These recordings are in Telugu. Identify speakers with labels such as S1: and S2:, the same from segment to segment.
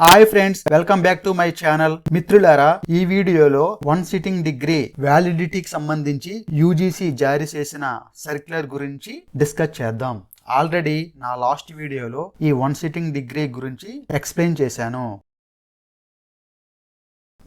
S1: Hi friends welcome back to my channel మిత్రులారా ఈ వీడియోలో వన్ సిట్టింగ్ డిగ్రీ వ్యాలిడిటీకి సంబంధించి యూజీసీ జారీ చేసిన సర్క్యులర్ గురించి డిస్కస్ చేద్దాం. ఆల్రెడీ నా లాస్ట్ వీడియోలో ఈ వన్ సిట్టింగ్ డిగ్రీ గురించి ఎక్స్ప్లెయిన్ చేశాను.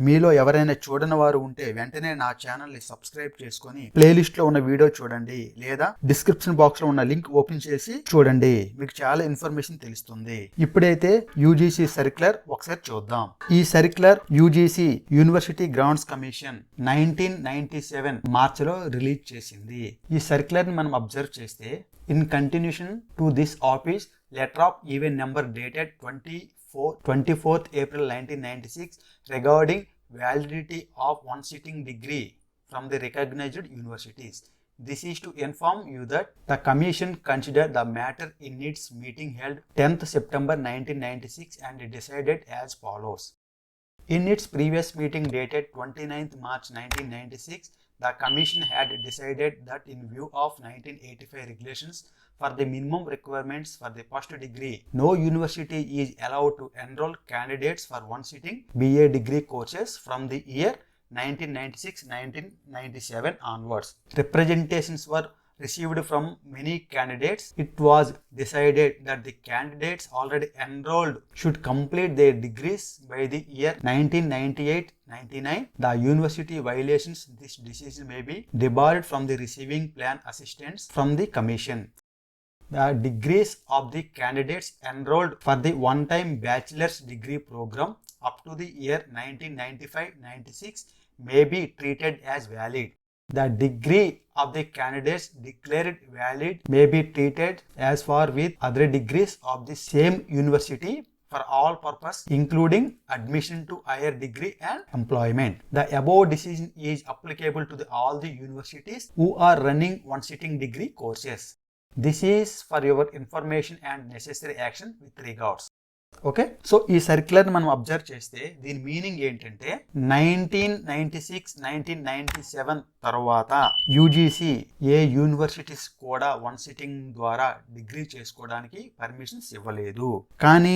S1: మీలో ఎవరైనా చూడని వారు ఉంటే వెంటనే నా ఛానల్ని సబ్స్క్రైబ్ చేసుకొని ప్లేలిస్ట్లో ఉన్న వీడియో చూడండి లేదా డిస్క్రిప్షన్ బాక్స్లో ఉన్న లింక్ ఓపెన్ చేసి చూడండి. మీకు చాలా ఇన్ఫర్మేషన్ తెలుస్తుంది. ఇప్పుడైతే యూజీసీ సర్క్యులర్ ఒకసారి చూద్దాం. ఈ circular UGC university grounds commission nineteen ninety seven మార్చిలో రిలీజ్ చేసింది. ఈ సర్క్యులర్ని మనం అబ్జర్వ్ చేస్తే in continuation to this office letter of event number dated twenty 24th April 1996 regarding validity of one sitting degree from the recognized universities. This is to inform you that the Commission considered the matter in its meeting held 10th September 1996 and decided as follows. In its previous meeting dated 29th March 1996, the Commission had decided that in view of 1985 regulations for the minimum requirements for the first degree, no university is allowed to enroll candidates for one sitting BA degree courses from the year 1996-1997 onwards. Representations were received from many candidates, it was decided that the candidates already enrolled should complete their degrees by the year 1998-99. The university violations this decision may be debarred from the receiving plan assistance from the commission. The degrees of the candidates enrolled for the one-time bachelor's degree program up to the year 1995-96 may be treated as valid. The degree of the candidates declared valid may be treated as far with other degrees of the same university for all purpose including admission to higher degree and employment. The above decision is applicable to the, all the universities who are running one sitting degree courses. This is for your information and necessary action with regards. Okay? So ఈ సర్క్యులర్ మనం అబ్జర్వ్ చేస్తే దీని మీనింగ్ ఏంటంటే nineteen ninety six nineteen ninety seven తర్వాత యూజీసీ ఏ యూనివర్సిటీస్ కూడా వన్ సిట్టింగ్ ద్వారా డిగ్రీ చేసుకోవడానికి పర్మిషన్స్ ఇవ్వలేదు. కానీ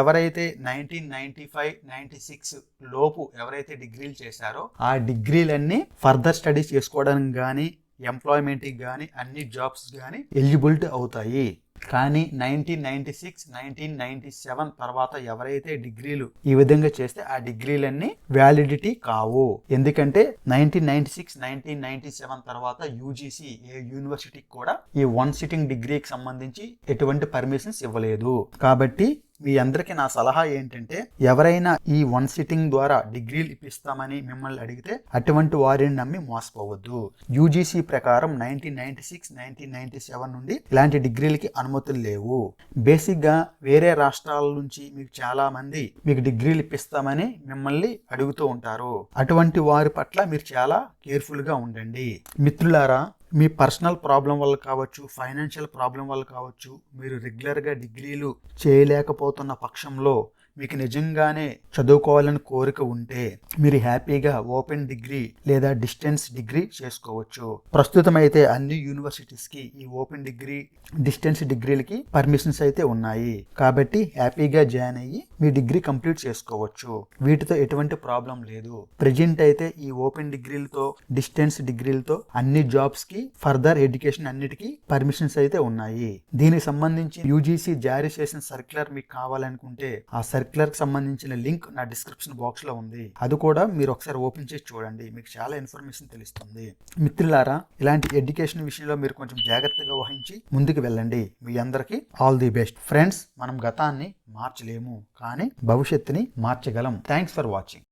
S1: ఎవరైతే nineteen ninety five ninety six లోపు ఎవరైతే డిగ్రీలు చేశారో ఆ డిగ్రీలన్నీ ఫర్దర్ స్టడీస్ చేసుకోవడానికి కానీ ఎంప్లాయ్మెంట్కి కానీ అన్ని జాబ్స్ కానీ ఎలిజిబిలిటీ అవుతాయి. కానీ nineteen ninety six nineteen ninety seven తర్వాత ఎవరైతే డిగ్రీలు ఈ విధంగా చేస్తే ఆ డిగ్రీలన్నీ వ్యాలిడిటీ కావు. ఎందుకంటే nineteen ninety six nineteen ninety seven తర్వాత యూజీసీ ఏ యూనివర్సిటీకి కూడా ఈ వన్ సిట్టింగ్ డిగ్రీకి సంబంధించి ఎటువంటి పర్మిషన్స్ ఇవ్వలేదు. కాబట్టి మీ అందరికీ నా సలహా ఏంటంటే ఎవరైనా ఈ వన్ సిట్టింగ్ ద్వారా డిగ్రీలు ఇప్పిస్తామని మిమ్మల్ని అడిగితే అటువంటి వారిని నమ్మి మోసపోవద్దు. యూజీసీ ప్రకారం nineteen ninety six nineteen ninety seven నుండి ఇలాంటి డిగ్రీలకి అనుమతులు లేవు. బేసిక్గా వేరే రాష్ట్రాల నుంచి మీకు చాలా మంది మీకు డిగ్రీలు ఇప్పిస్తామని మిమ్మల్ని అడుగుతూ ఉంటారు. అటువంటి వారి పట్ల మీరు చాలా కేర్ఫుల్గా ఉండండి. మిత్రులారా మీ పర్సనల్ ప్రాబ్లం వల్ల కావచ్చు ఫైనాన్షియల్ ప్రాబ్లం వల్ల కావచ్చు మీరు రెగ్యులర్గా డిగ్రీలు చేయలేకపోతున్న పక్షంలో మీకు నిజంగానే చదువుకోవాలని కోరిక ఉంటే మీరు హ్యాపీగా ఓపెన్ డిగ్రీ లేదా డిస్టెన్స్ డిగ్రీ చేసుకోవచ్చు. ప్రస్తుతం అయితే అన్ని యూనివర్సిటీస్కి ఈ ఓపెన్ డిగ్రీ డిస్టెన్స్ డిగ్రీలకి పర్మిషన్స్ అయితే ఉన్నాయి. కాబట్టి హ్యాపీగా జాయిన్ అయ్యి మీ డిగ్రీ కంప్లీట్ చేసుకోవచ్చు. వీటితో ఎటువంటి ప్రాబ్లం లేదు. ప్రజెంట్ అయితే ఈ ఓపెన్ డిగ్రీలతో డిస్టెన్స్ డిగ్రీలతో అన్ని జాబ్స్కి ఫర్దర్ ఎడ్యుకేషన్ అన్నిటికీ పర్మిషన్స్ అయితే ఉన్నాయి. దీనికి సంబంధించి యూజీసీ జారీ చేసిన సర్క్యులర్ మీకు కావాలనుకుంటే ఆ సర్క్యులర్ సర్క్యులర్కి సంబంధించిన లింక్ నా డిస్క్రిప్షన్ బాక్స్లో ఉంది. అది కూడా మీరు ఒకసారి ఓపెన్ చేసి చూడండి. మీకు చాలా ఇన్ఫర్మేషన్ తెలుస్తుంది. మిత్రులారా ఇలాంటి ఎడ్యుకేషన్ విషయంలో మీరు కొంచెం జాగ్రత్తగా వహించి ముందుకు వెళ్ళండి. మీ అందరికీ ఆల్ ది బెస్ట్. ఫ్రెండ్స్ మనం గతాన్ని మార్చలేము. కానీ భవిష్యత్తుని మార్చగలం. Thanks for watching.